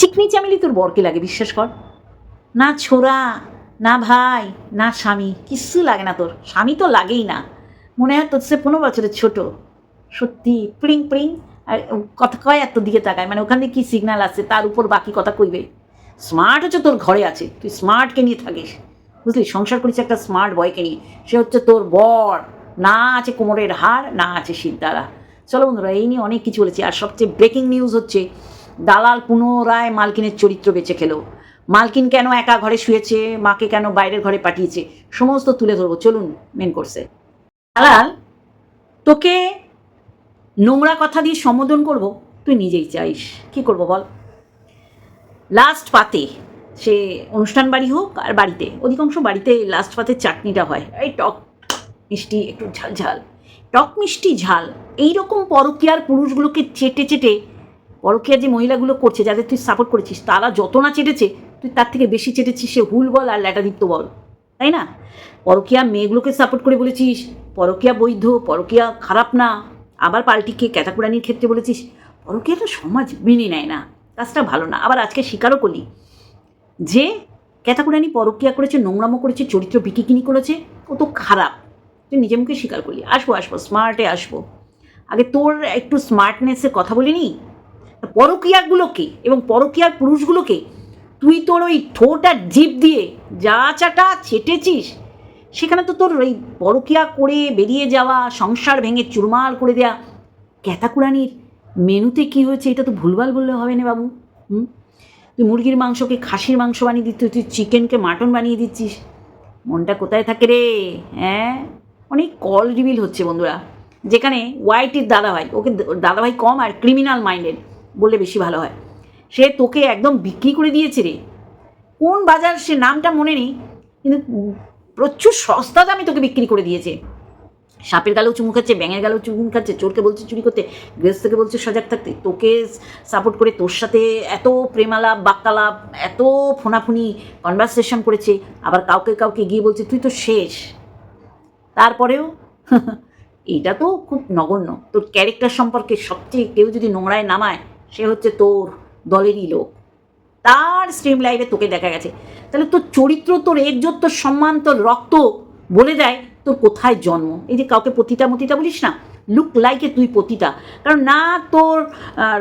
চিকনি চামেলি তোর বরকে লাগে, বিশ্বাস কর। না ছোড়া, না ভাই, না স্বামী কিচ্ছু লাগে না তোর। স্বামী তো লাগেই না। মনে হয় তোর সে পনেরো বছরের ছোট। সত্যি, প্রিং প্রিং, আর কথা কয় এত দিকে তাকায়। মানে ওখান থেকে কী সিগন্যাল আছে তার উপর বাকি কথা কইবে। স্মার্ট হচ্ছে তোর ঘরে আছে, তুই স্মার্টকে নিয়ে থাকিস। বুঝলি? সংসার করিস একটা স্মার্ট বয়কে নিয়ে। সে হচ্ছে তোর বর। না আছে কোমরের হার, না আছে শিরদারা চলো বন্ধুরা, এই নিয়ে অনেক কিছু বলেছি। আর সবচেয়ে ব্রেকিং নিউজ হচ্ছে দালাল পুনরায় মালকিনের চরিত্র বেঁচে খেলো। মালকিন কেন একা ঘরে শুয়েছে? মাকে কেন বাইরের ঘরে পাঠিয়েছে? সমস্ত তুলে ধরবো। চলুন মেন করছে দালাল, তোকে নোংরা কথা দিয়ে সম্বোধন করব? তুই নিজেই চাইস। কি করব বল? লাস্ট পাতে সে অনুষ্ঠান বাড়ি হোক আর বাড়িতে, অধিকাংশ বাড়িতে লাস্ট পাতে চাটনিটা হয়। এই টক মিষ্টি, একটু ঝাল ঝাল। টক মিষ্টি ঝাল এই রকম পরকীয়ার পুরুষগুলোকে চেটে চেটে পরকীয়া যে মহিলাগুলো করছে, যাদের তুই সাপোর্ট করেছিস, তারা যত না চেটেছে, তুই তার থেকে বেশি চেটেছিস, সে হুল বল আর ল্যাটাদীপ্ত বল। তাই না? পরকীয়া মেয়েগুলোকে সাপোর্ট করে বলেছিস পরকীয়া বৈধ পরকীয়া খারাপ না। আবার পাল্টিকে ক্যাতাকুরানির ক্ষেত্রে বলেছিস পরকীয়াটা সমাজ মেনে নেয় না, কাজটা ভালো না। আবার আজকে স্বীকারও করলি যে ক্যাতাকুরানি পরকীয়া করেছে, নোংরামো করেছে, চরিত্র বিকিকিনি করেছে, ও তো খারাপ। তুই নিজে মুখে স্বীকার করলি। আসব আসব স্মার্টে আসব। আগে তোর একটু স্মার্টনেসের কথা বলিনি? পরকীয়াগুলোকে এবং পরকীয়ার পুরুষগুলোকে তুই তোর ওই ঠোঁট জিভ দিয়ে যা চাটা ছেটেছিস, সেখানে তো তোর ওই পরকিয়া করে বেরিয়ে যাওয়া, সংসার ভেঙে চুরমাল করে দেয়া ক্যাতাকুরানির মেনুতে কী হয়েছে এটা তো ভুলভাল বললে হবে না বাবু, হুম? তুই মুরগির মাংসকে খাসির মাংস বানিয়ে দিচ্ছিস, তুই চিকেনকে মাটন বানিয়ে দিচ্ছিস, মনটা কোথায় থাকে রে হ্যাঁ? অনেক কল রিভিল হচ্ছে বন্ধুরা, যেখানে ওয়াইটির দাদাভাই, ওকে দাদাভাই কম আর ক্রিমিনাল মাইন্ডেড বললে বেশি ভালো হয়। সে তোকে একদম বিক্রি করে দিয়েছে রে। কোন বাজার সে নামটা মনে নেই, কিন্তু প্রচুর সস্তা দামে তোকে বিক্রি করে দিয়েছে। সাপের গালেও চুমু খাচ্ছে, ব্যাঙের গালেও চুমু খাচ্ছে, চোরকে বলছে চুরি করতে, গৃহস্থকে বলছে সজাগ থাকতে। তোকে সাপোর্ট করে তোর সাথে এত প্রেমালাপ, বাক্যালাপ, এত ফোনাফুনি কনভারসেশন করেছে, আবার কাউকে কাউকে গিয়ে বলছে, তুই তো শেষ। তারপরেও এটা তো খুব নগণ্য। তোর ক্যারেক্টার সম্পর্কে সবচেয়ে কেউ যদি নোংরায় নামায় সে হচ্ছে তোর দলেরই লোক। তার স্ট্রিম লাইভে তোকে দেখা গেছে। তাহলে তোর চরিত্র, তোর এজ্জত তোর সম্মান, তোর রক্ত বলে দেয় তোর কোথায় জন্ম? এই যে কাউকে পতিতা মতিতা বলিস না লুক লাইকে তুই পতিতা। কারণ না তোর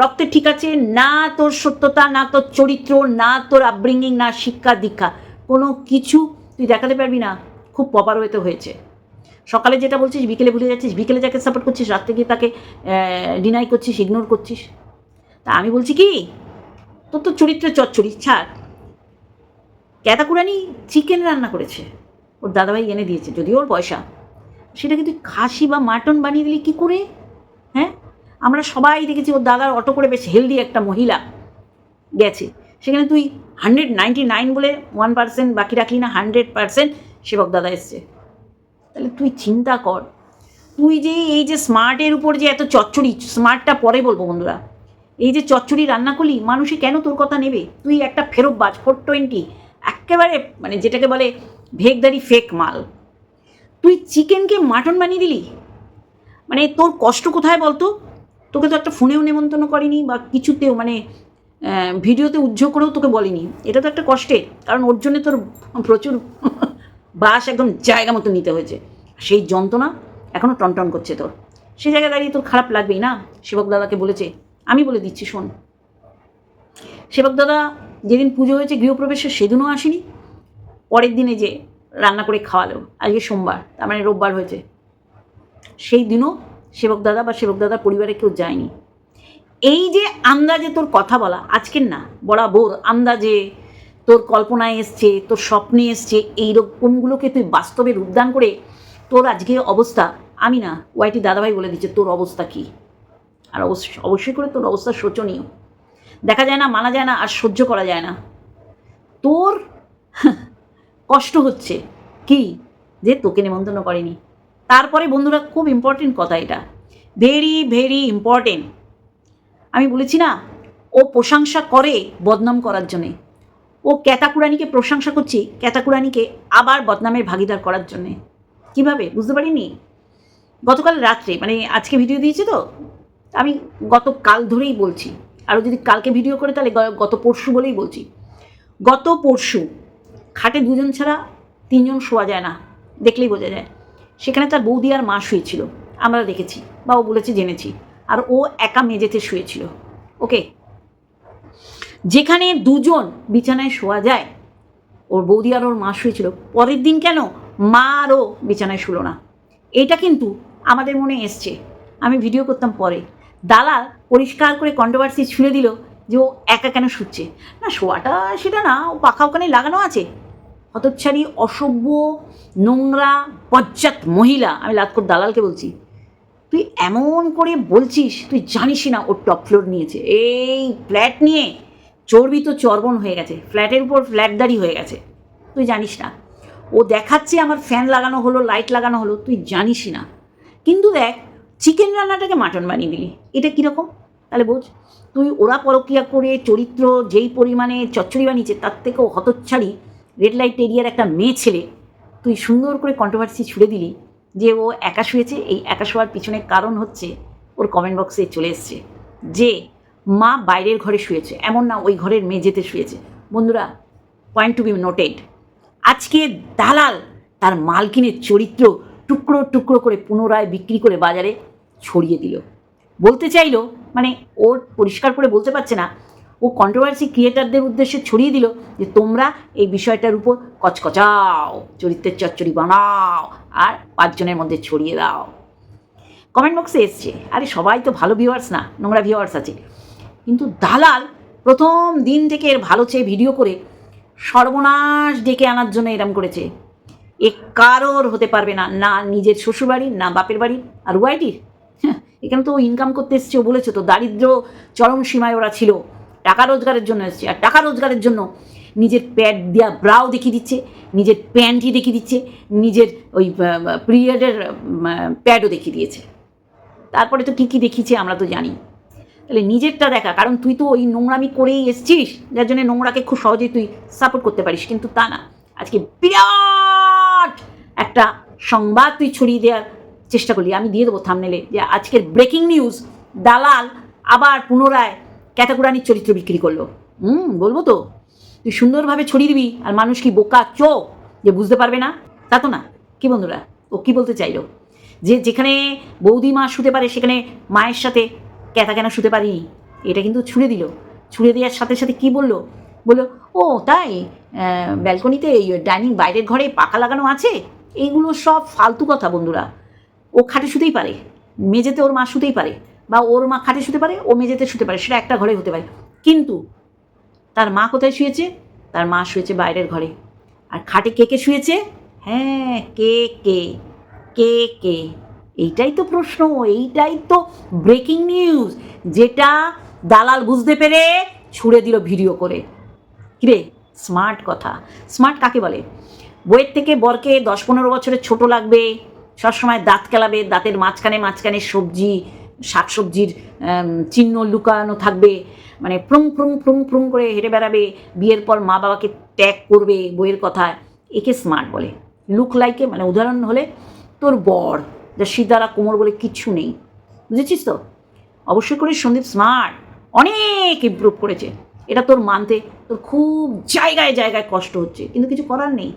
রক্তে ঠিক আছে, না তোর সত্যতা, না তোর চরিত্র, না তোর আপব্রিঙ্গিং না শিক্ষা, দীক্ষা, কোনো কিছু তুই দেখাতে পারবি না। খুব পপার হয়েছে। সকালে যেটা বলছিস, বিকেলে ভুলে যাচ্ছিস, বিকেলে যাকে সাপোর্ট করছিস, রাত্রে গিয়ে তাকে ডিনাই করছিস ইগনোর করছিস। আমি বলছি কি, তোর তো চরিত্রের চচ্চড়ি ছাড়। ক্যাতাকুরানি চিকেন রান্না করেছে। ওর দাদাভাই এনে দিয়েছে যদি ওর পয়সা। সেটাকে তুই খাসি বা মাটন বানিয়ে দিলি কী করে? হ্যাঁ? আমরা সবাই দেখেছি ওর দাদার অটো করে বেশ হেলদি একটা মহিলা গেছে। সেখানে তুই হান্ড্রেড নাইনটি নাইন বলে ওয়ান পার্সেন্ট বাকি রাখলি না হান্ড্রেড পার্সেন্ট সেবক দাদা এসছে। তাহলে তুই চিন্তা কর। তুই যে এই যে স্মার্টের উপর যে এত চচ্চড়ি স্মার্টটা পরে বলব বন্ধুরা। এই যে চচ্চড়ি রান্না করলি মানুষে কেন তোর কথা নেবে? তুই একটা ফেরতবাজ ফোর টোয়েন্টি একেবারে মানে যেটাকে বলে ভেগদারি ফেক মাল। তুই চিকেনকে মাটন বানিয়ে দিলি? মানে তোর কষ্ট কোথায় বলতো? তোকে তো একটা ফোনেও নেমন্তন্ন করেনি বা কিছুতেও মানে ভিডিওতে উজ্জ্বল করেও তোকে বলেনি। এটা তো একটা কষ্টের, কারণ ওর জন্য তোর প্রচুর বাস একদম জায়গা মতো নিতে হয়েছে। সেই যন্ত্রণা এখনও টনটন করছে তোর। সেই জায়গায় দাঁড়িয়ে তোর খারাপ লাগবেই না? সেবক দাদাকে বলেছে আমি বলে দিচ্ছি, শোন। সেবক দাদা, যেদিন পুজো হয়েছে গৃহপ্রবেশের সেদিনও আসেনি। পরের দিনে যে রান্না করে খাওয়ালো, আজকে সোমবার, তার মানে রোববার হয়েছে। সেই দিনও সেবক দাদা বা সেবক দাদার পরিবারে কেউ যায়নি। এই যে আন্দাজে তোর কথা বলা, আজকের না, বরাবর আন্দাজে তোর কল্পনায় এসছে, তোর স্বপ্নে এসছে, এই রকমগুলোকে তুই বাস্তবে রূপদান করে তোর আজকে অবস্থা, আমি না, ওয়াইটি দাদাভাই বলে দিচ্ছে, তোর অবস্থা কী? আর অবশ্যই করে তোর অবস্থা শোচনীয়। দেখা যায় না, মানা যায় না, আর সহ্য করা যায় না। তোর কষ্ট হচ্ছে। কি? যে তোকে নিমন্ত্রণ করেনি। তারপরে বন্ধুরা, খুব ইম্পর্টেন্ট কথা এটা। ভেরি ভেরি ইম্পর্টেন্ট আমি বলেছি না, ও প্রশংসা করে বদনাম করার জন্যে। ও ক্যাতাকুরানিকে প্রশংসা করছি, ক্যাতাকুরানিকে আবার বদনামের ভাগিদার করার জন্যে। কীভাবে? বুঝতে পারিনি? গতকাল রাত্রে মানে আজকে ভিডিও দিয়েছে তো? আমি গতকাল ধরেই বলছি, আরও যদি কালকে ভিডিও করে তাহলে গত পরশু বলেই বলছি। গত পরশু খাটে দুজন ছাড়া তিনজন শোয়া যায় না, দেখলেই বোঝা যায়। সেখানে তার বৌদি আর মা শুয়েছিল, আমরা দেখেছি বা ও বলেছে জেনেছি, আর ও একা মেঝেতে শুয়েছিল। ওকে? যেখানে দুজন বিছানায় শোয়া যায়, ওর বৌদি আর ওর মা শুয়েছিল, পরের দিন কেন মা আরও বিছানায় শুলো না? এটা কিন্তু আমাদের মনে এসছে। আমি ভিডিও করতাম পরে। দালাল পরিষ্কার করে কন্ট্রোভার্সি ছুঁড়ে দিল যে ও একা কেন শুচ্ছে? না, শোয়াটা সেটা না, ও পাখা ওখানে লাগানো আছে। হতচ্ছাড়ি, অসভ্য, নোংরা পশ্চাৎ মহিলা, আমি লাতকর দালালকে বলছি, তুই এমন করে বলছিস, তুই জানিসই না ওর টপ ফ্লোর নিয়েছে। এই ফ্ল্যাট নিয়ে চর্বি তো চর্বণ হয়ে গেছে ফ্ল্যাটের উপর ফ্ল্যাটদারি হয়ে গেছে। তুই জানিস না। ও দেখাচ্ছে আমার ফ্যান লাগানো হলো লাইট লাগানো হলো, তুই জানিসই না। কিন্তু দেখ চিকেন রান্নাটাকে মাটন বানিয়ে দিলি। এটা কীরকম? তাহলে বোঝ। তুই ওরা পরক্রিয়া করে, চরিত্র যেই পরিমাণে চচ্চড়ি বানিয়েছে, তার থেকেও হতচ্ছাড়ি রেড লাইট এরিয়ার একটা মেয়ে ছেলে, তুই সুন্দর করে কন্ট্রোভার্সি ছুড়ে দিলি যে ও একা শুয়েছে। এই একা শোয়ার পিছনে কারণ হচ্ছে ওর কমেন্ট বক্সে চলে এসছে যে মা বাইরের ঘরে শুয়েছে। এমন না, ওই ঘরের মেঝেতে শুয়েছে। বন্ধুরা পয়েন্ট টু বি নোটেড আজকে দালাল তার মালকিনের চরিত্র টুকরো টুকরো করে পুনরায় বিক্রি করে বাজারে ছড়িয়ে দিল। বলতে চাইলো মানে ওর পরিষ্কার করে বলতে পারছে না, ও কন্ট্রোভার্সি ক্রিয়েটারদের উদ্দেশ্যে ছড়িয়ে দিল যে তোমরা এই বিষয়টার উপর কচকচাও, চরিত্রের চচ্চড়ি বানাও আর পাঁচজনের মধ্যে ছড়িয়ে দাও। কমেন্ট বক্সে এসছে, আরে সবাই তো ভালো ভিউয়ার্স না, নোংরা ভিউয়ার্স আছে। কিন্তু দালাল প্রথম দিন থেকে এর ভালো চেয়ে ভিডিও করে সর্বনাশ ডেকে আনার জন্য এরম করেছে। এ কারোর হতে পারবে না না নিজের শ্বশুরবাড়ির না বাপের বাড়ির আর ওয়াইটির হ্যাঁ, এখানে তো ইনকাম করতে এসছে বলেছে তো দারিদ্র চরম সীমায় ওরা ছিল। টাকা রোজগারের জন্য এসছে। আর টাকা রোজগারের জন্য নিজের প্যাড দেওয়া ব্রাও দেখিয়ে দিচ্ছে নিজের প্যান্টই দেখিয়ে দিচ্ছে নিজের ওই পিরিয়ডের প্যাডও দেখিয়ে দিয়েছে। তারপরে তো কী দেখিয়েছে আমরা তো জানি। তাহলে নিজেরটা দেখা কারণ তুই তো ওই নোংরামি করেই এসছিস যার জন্য নোংরাকে খুব সহজেই তুই সাপোর্ট করতে পারিস কিন্তু তা না। আজকে বিরাট একটা সংবাদ তুই ছড়িয়ে দেওয়ার চেষ্টা করলি। আমি দিয়ে দেবো থামনেলে যে আজকের ব্রেকিং নিউজ দালাল আবার পুনরায় ক্যাটাকুরানির চরিত্র বিক্রি করল। হুম, বলব তো, তুই সুন্দরভাবে ছড়িয়ে দিবি আর মানুষ কি বোকা চো, যে বুঝতে পারবে না? তা তো না। কি বন্ধুরা, ও কি বলতে চাইলো? যে যেখানে বৌদি মা শুতে পারে, সেখানে মায়ের সাথে ক্যাথা কেন শুতে পারিনি এটা কিন্তু ছুঁড়ে দিল। ছুঁড়ে দেওয়ার সাথে সাথে কি বলল? বলল, ও, তাই? ব্যালকনিতে এই ডাইনিং বাইরের ঘরে পাখা লাগানো আছে? এইগুলো সব ফালতু কথা বন্ধুরা। ও খাটে শুতেই পারে। মেঝেতে ওর মা শুতেই পারে। বা ওর মা খাটে শুতে পারে, ও মেঝেতে শুতে পারে, সেটা একটা ঘরে হতে পারে। কিন্তু তার মা কোথায় শুয়েছে? তার মা শুয়েছে বাইরের ঘরে। আর খাটে কে কে শুয়েছে? হ্যাঁ কে কে কে কে। এইটাই তো প্রশ্ন, এইটাই তো ব্রেকিং নিউজ যেটা দালাল বুঝতে পেরে ছুড়ে দিল ভিডিও করে। কিরে? স্মার্ট কথা। স্মার্ট কাকে বলে? বইয়ের থেকে বরকে দশ পনেরো বছরের ছোট লাগবে, সবসময় দাঁত কেলাবে, দাঁতের মাঝখানে মাঝখানে সবজি, শাকসবজির চিহ্ন লুকানো থাকবে মানে প্রুং প্রুং প্রুং প্রুং করে হেঁটে বেড়াবে, বিয়ের পর মা বাবাকে ত্যাগ করবে বইয়ের কথা একে স্মার্ট বলে। লুক লাইকে মানে উদাহরণ হলে তোর বর, যা সিদ্ধারা কোমর বলে কিচ্ছু নেই। বুঝেছিস তো? অবশ্যই করে সন্দীপ স্মার্ট। অনেক ইমপ্রুভ করেছে। এটা তোর মানতে তোর খুব জায়গায় জায়গায় কষ্ট হচ্ছে, কিন্তু কিছু করার নেই।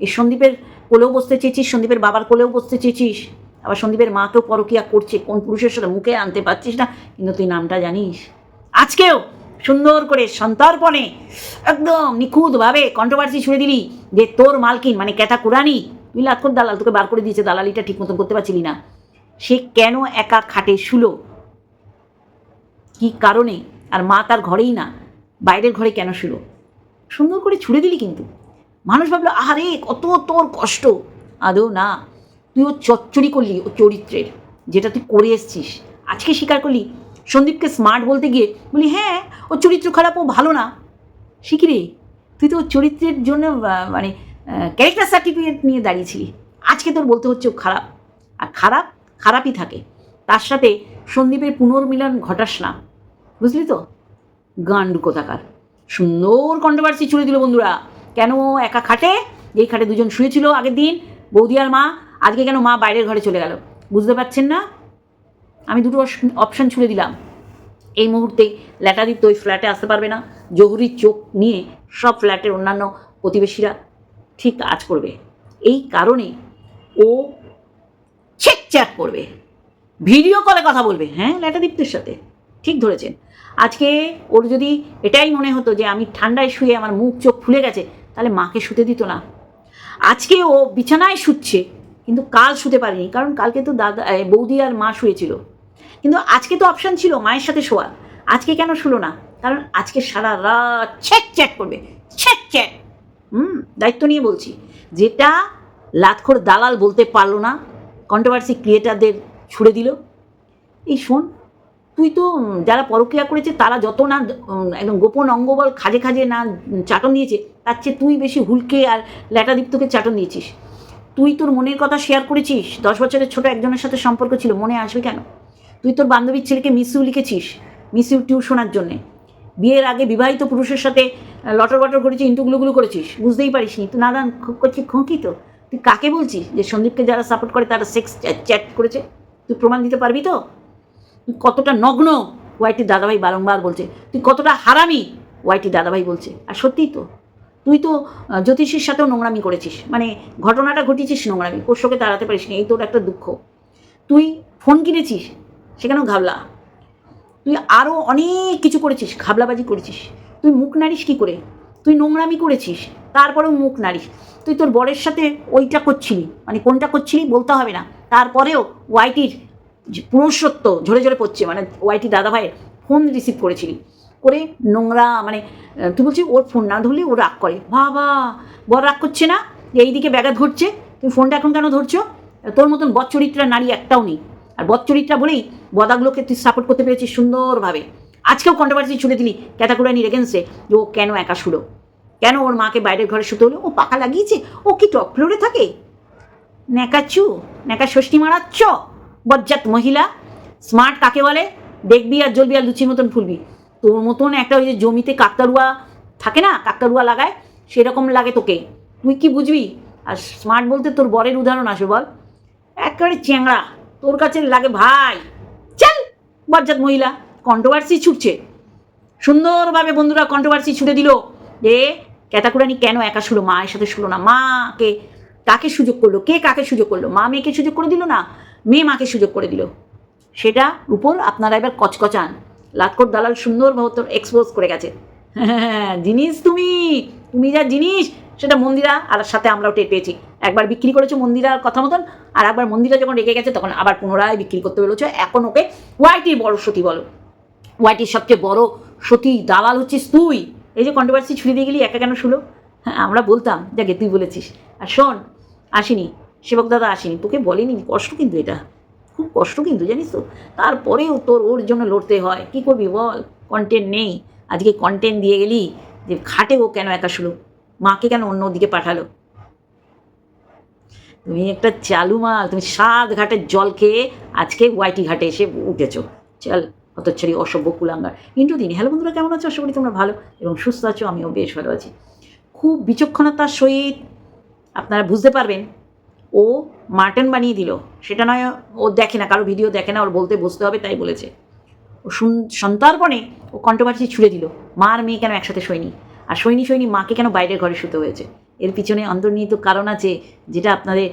এই সন্দীপের কোলেও বসতে চেয়েছিস, সন্দীপের বাবার কোলেও বসতে চেয়েছিস, আবার সন্দীপের মাকেও পরকিয়া করছে, কোন পুরুষের সাথে মুখে আনতে পারছিস না, কিন্তু তুই নামটা জানিস। আজকেও সুন্দর করে সন্তর্পণে একদম নিখুঁতভাবে কন্ট্রোভার্সি ছুড়ে দিলি যে তোর মালকিন মানে ক্যাটা কুরানি তুই লাক্ষর দালাল, তোকে বার করে দিয়েছে, দালালিটা ঠিক মতন করতে পারছিলি না। সে কেন একা খাটে শুলো? কি কারণে? আর মা তার ঘরেই না। বাইরের ঘরে কেন শুলো? সুন্দর করে ছুড়ে দিলি কিন্তু। মানুষ ভাবলো আরে কত তোর কষ্ট। আদৌ না, তুই ও চচ্চড়ি করলি ও চরিত্রের, যেটা তুই করে এসছিস। আজকে স্বীকার করলি সন্দীপকে স্মার্ট বলতে গিয়ে, বলি হ্যাঁ ও চরিত্র খারাপ, ও ভালো না। শিখি রে? তুই তো চরিত্রের জন্য মানে ক্যারেক্টার সার্টিফিকেট নিয়ে দাঁড়িয়েছিলি। আজকে তোর বলতে হচ্ছে ও খারাপ। আর খারাপ, খারাপই থাকে। তার সাথে সন্দীপের পুনর্মিলন ঘটাস না। বুঝলি তো? গান্ডু কোথাকার? সুন্দর কন্ট্রোভার্সি ছুড়ে দিল বন্ধুরা। কেন একা খাটে? যেই খাটে দুজন শুয়েছিল আগের দিন, বৌদি আর মা। আজকে কেন মা বাইরের ঘরে চলে গেল? বুঝতে পারছেন না? আমি দুটো অপশন ছুড়ে দিলাম। এই মুহূর্তে ল্যাটাদীপ্ত ওই ফ্ল্যাটে আসতে পারবে না। জহুরির চোখ নিয়ে সব ফ্ল্যাটের অন্যান্য প্রতিবেশীরা ঠিক কাজ করবে। এই কারণে ও চেক চ্যাট করবে। ভিডিও কলে কথা বলবে হ্যাঁ ল্যাটাদীপ্তের সাথে? ঠিক ধরেছেন। আজকে ওর যদি এটাই মনে হতো যে আমি ঠান্ডায় শুয়ে আমার মুখ চোখ ফুলে গেছে, তাহলে মাকে শুতে দিত না। আজকে ও বিছানায় শুচ্ছে, কিন্তু কাল শুতে পারেনি, কারণ কালকে তো দাদা বৌদি আর মা শুয়েছিল। কিন্তু আজকে তো অপশান ছিল মায়ের সাথে শোয়া। আজকে কেন শুলো না? কারণ আজকে সারা রাত চ্যাট চ্যাট করবে চ্যাট চ্যাট হুম, দায়িত্ব নিয়ে বলছি। যেটা লাতখোর দালাল বলতে পারল না কন্ট্রোভার্সি ক্রিয়েটারদের ছুড়ে দিল। এই শোন তুই তো যারা পরক্রিয়া করেছে, তারা যত না একদম গোপন অঙ্গবল খাজে খাজে না চাটন দিয়েছে তার চেয়ে তুই বেশি হুলকে আর ল্যাটাদীপ্তকে চাটন দিয়েছিস তুই তোর মনের কথা শেয়ার করেছিস, দশ বছরের ছোট একজনের সাথে সম্পর্ক ছিল, মনে আসবে কেন? তুই তোর বান্ধবীর ছেলেকে মিস ইউ লিখেছিস মিস ইউ টিউশনার জন্যে। বিয়ের আগে বিবাহিত পুরুষের সাথে লটর বটর করেছিস ইন্টুগুলোগুলো করেছিস, বুঝতেই পারিস নি তুই নাদান করছিস খোঁকি তো? তুই কাকে বলছিস যে সন্দীপকে যারা সাপোর্ট করে, তারা সেক্স চ্যাট করেছে? তুই প্রমাণ দিতে পারবি তো? তুই কতটা নগ্ন? ওয়াইটি দাদাভাই বারংবার বলছে, তুই কতটা হারামি? ওয়াইটি দাদাভাই বলছে, আর সত্যিই তো, তুই তো জ্যোতিষীর সাথেও নোংরামি করেছিস মানে ঘটনাটা ঘটিয়েছিস নোংরামি, পোষ্যকে তাড়াতে পারিস নি, এই তোর একটা দুঃখ। তুই ফোন কিনেছিস, সেখানেও ঘাবলা। তুই আরও অনেক কিছু করেছিস, ঘাবলাবাজি করেছিস। তুই মুখ নাড়িস কী করে? তুই নোংরামি করেছিস, তারপরেও মুখ নাড়িস। তুই তোর বরের সাথে ওইটা করছিলি মানে কোনটা করছিলি বলতে হবে না। তারপরেও ওয়াইটির পুরুষত্ব ঝরে ঝরে পড়ছে মানে ওয়াইটি দাদা দাদাভাইয়ের ফোন রিসিভ করেছিলি। করে নোংরা মানে তুই বলছিস ওর ফোন না ধরলে ও রাগ করে। বাবা, বর রাগ করছে না? এইদিকে ব্যাঘাত ঘটছে। তুমি ফোনটা এখন কেন ধরছো? তোর মতন বচ্চরিত্রা নারী একটাও নেই। আর বচ্চরিত্রা বলেই বদাগুলোকে তুই সাপোর্ট করতে পেরেছিস সুন্দরভাবে। আজকেও কন্ট্রোভার্সি ছুড়ে দিলি ক্যাটাকুরানির এগেন্সে যে ও কেন একা শুলো? কেন ওর মাকে বাইরের ঘরে শুতে হলো? ও পাখা লাগিয়েছে? ও কি টপ ফ্লোরে থাকে? ন্যাকাচু, ন্যাকা ষষ্ঠী মারাচ্ছ? বজ্জাত মহিলা স্মার্ট কাকে বলে? দেখবি আর জ্বলবি আর লুচির মতন ফুলবি। তোর মতন একটা ওই যে জমিতে কাকতারুয়া থাকে না কাকতারুয়া লাগায়, সেরকম লাগে তোকে। তুই কি বুঝবি? আর স্মার্ট বলতে তোর বরের উদাহরণ আসবে বল। একেবারে চ্যাংড়া। তোর কাছে লাগে ভাই। চল, বজ্জাত মহিলা কন্ট্রোভার্সি ছুটছে। সুন্দরভাবে বন্ধুরা কন্ট্রোভার্সি ছুটে দিল। যে ক্যাতাকুরানি কেন একা শুলো? মায়ের সাথে শুলো না। মাকে কাকে সুযোগ করল? কে কাকে সুযোগ করল? মা মেয়েকে সুযোগ করে দিল না? মেয়ে মাকে সুযোগ করে দিল। সেটা উপর আপনারা এবার কচকচান। লাটকোট দালাল সুন্দর তোর এক্সপোজ করে গেছে। হ্যাঁ জিনিস তুমি তুমি যা জিনিস, সেটা মন্দিরা আর সাথে আমরাও টের পেয়েছি। একবার বিক্রি করেছ মন্দিরার কথা মতন, আর একবার মন্দিরা যখন রেগে গেছে, তখন আবার পুনরায় বিক্রি করতে বলেছ। এখন ওকে ওয়াইটির বড় সতী বলো। ওয়াইটির সবচেয়ে বড় সতী দালাল হচ্ছিস তুই। এই যে কন্ট্রোভার্সি ছুড়ে দিয়ে গেলি, একা কেন শুলো? হ্যাঁ আমরা বলতাম, যাকে তুই বলেছিস। আর শোন, আসিনি। সেবক দাদা আসেনি, তোকে বলেনি, কষ্ট কিন্তু এটা। খুব কষ্ট কিন্তু, জানিস তো? তারপরেও তোর ওর জন্য লড়তে হয়। কি করবি বল? কন্টেন্ট নেই। আজকে কন্টেন্ট দিয়ে গেলি যে খাটে ও কেন একা শুলো? মাকে কেন অন্য দিকে পাঠালো? তুমি একটা চালু মাল, তুমি সাত ঘাটের জল খেয়ে আজকে ওয়াইটি ঘাটে এসে উঠেছো। চল, হতচ্ছাড়ি, অসভ্য কুলাঙ্গার। কিন্তু দিন, হ্যালো বন্ধুরা, কেমন আছো? আশা করি তোমরা ভালো এবং সুস্থ আছো, আমিও বেশ ভালো আছি। খুব বিচক্ষণতার সহিত আপনারা বুঝতে পারবেন ও মাটন বানিয়ে দিল। সেটা নয়, ও দেখে না, কারও ভিডিও দেখে না, ওর বলতে বসতে হবে, তাই বলেছে। ও সুন- সন্তার্পণে ও কন্ট্রোভার্সি ছুড়ে দিল। মা আর মেয়ে কেন একসাথে শোয়নি? আর সৈনি সৈনি মাকে কেন বাইরের ঘরে শুতে হয়েছে? এর পিছনে অন্তর্নিহিত কারণ আছে, যেটা আপনাদের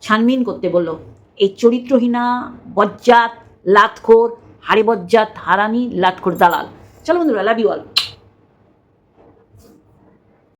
ছানবিন করতে বলল। এই চরিত্রহীনা, বজ্জাত, লাতখোর, হাড়ি বজ্জাত হারানি লাতখোর দালাল। চলো বন্ধুরা লাভ ইউ অল